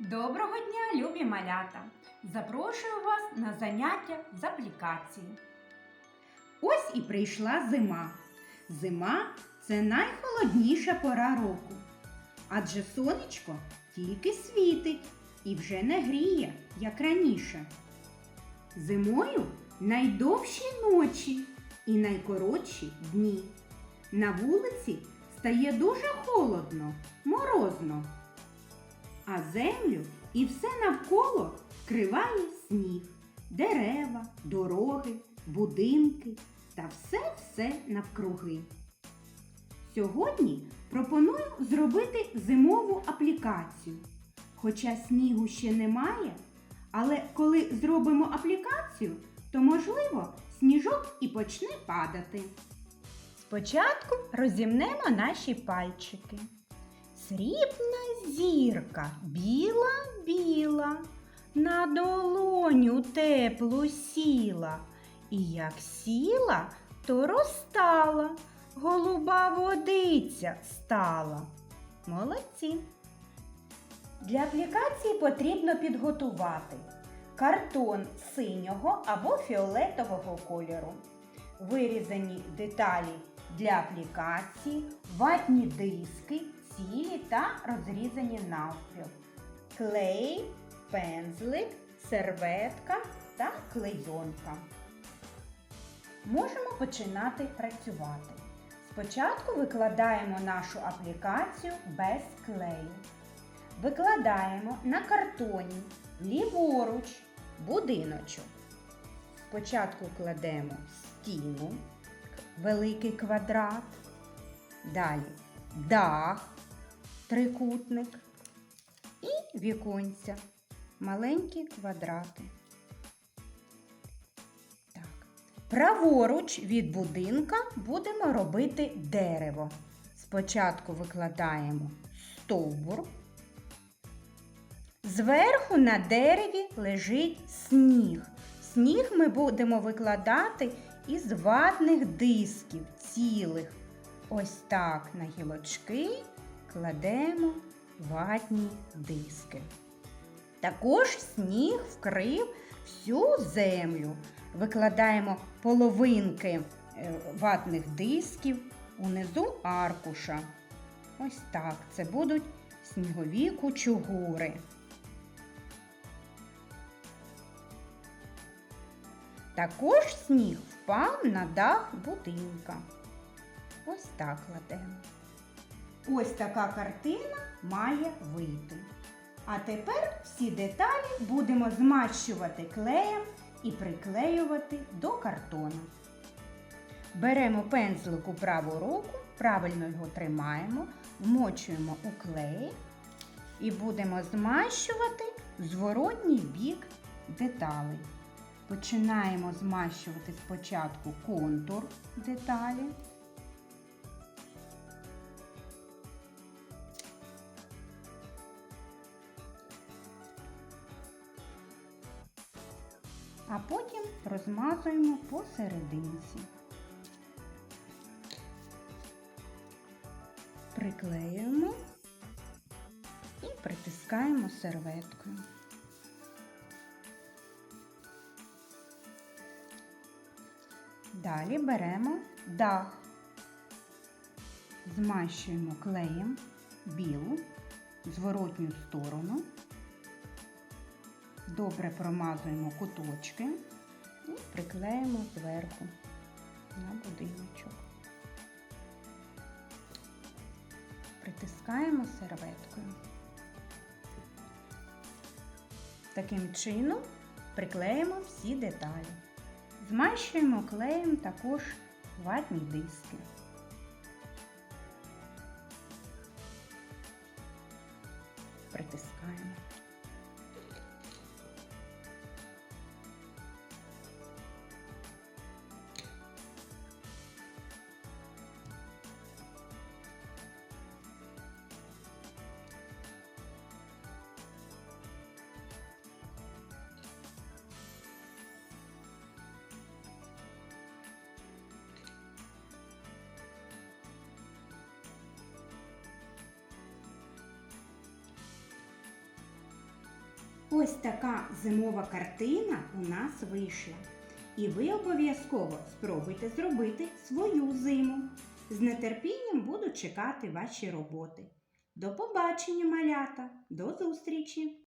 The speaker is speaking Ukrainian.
Доброго дня, любі малята! Запрошую вас на заняття з аплікації. Ось і прийшла зима. Зима це найхолодніша пора року. Адже сонечко тільки світить і вже не гріє, як раніше. Зимою найдовші ночі і найкоротші дні. На вулиці стає дуже холодно, морозно. А землю і все навколо вкриває сніг, дерева, дороги, будинки та все-все навкруги. Сьогодні пропоную зробити зимову аплікацію. Хоча снігу ще немає, але коли зробимо аплікацію, то можливо сніжок і почне падати. Спочатку розімнемо наші пальчики. Срібна зірка, біла-біла, на долоню теплу сіла. І як сіла, то розтала, голуба водиця стала. Молодці! Для аплікації потрібно підготувати картон синього або фіолетового кольору, вирізані деталі для аплікації, ватні диски, цілі та розрізані навпіл, клей, пензлик, серветка та клейонка. Можемо починати працювати. Спочатку викладаємо нашу аплікацію без клею. Викладаємо на картоні ліворуч будиночок. Спочатку кладемо стіну, великий квадрат, далі дах, трикутник і віконця, маленькі квадрати. Так. Праворуч від будинка будемо робити дерево. Спочатку викладаємо стовбур. Зверху на дереві лежить сніг. Сніг ми будемо викладати із ватних дисків цілих. Ось так на гілочки кладемо ватні диски. Також сніг вкрив всю землю. Викладаємо половинки е, ватних дисків унизу аркуша. Ось так. Це будуть снігові кучугури. Також сніг впав на дах будинка. Ось так кладемо. Ось така картина має вийти. А тепер всі деталі будемо змащувати клеєм і приклеювати до картону. Беремо пензлик у праву руку, правильно його тримаємо, вмочуємо у клей і будемо змащувати зворотній бік деталей. Починаємо змащувати спочатку контур деталі. А потім розмазуємо посерединці. Приклеюємо і притискаємо серветкою. Далі беремо дах, змащуємо клеєм білу зворотню сторону, добре промазуємо куточки і приклеїмо зверху на будиночок. Притискаємо серветкою. Таким чином приклеїмо всі деталі. Змащуємо клеєм також ватні диски. Притискаємо. Ось така зимова картина у нас вийшла. І ви обов'язково спробуйте зробити свою зиму. З нетерпінням буду чекати ваші роботи. До побачення, малята! До зустрічі!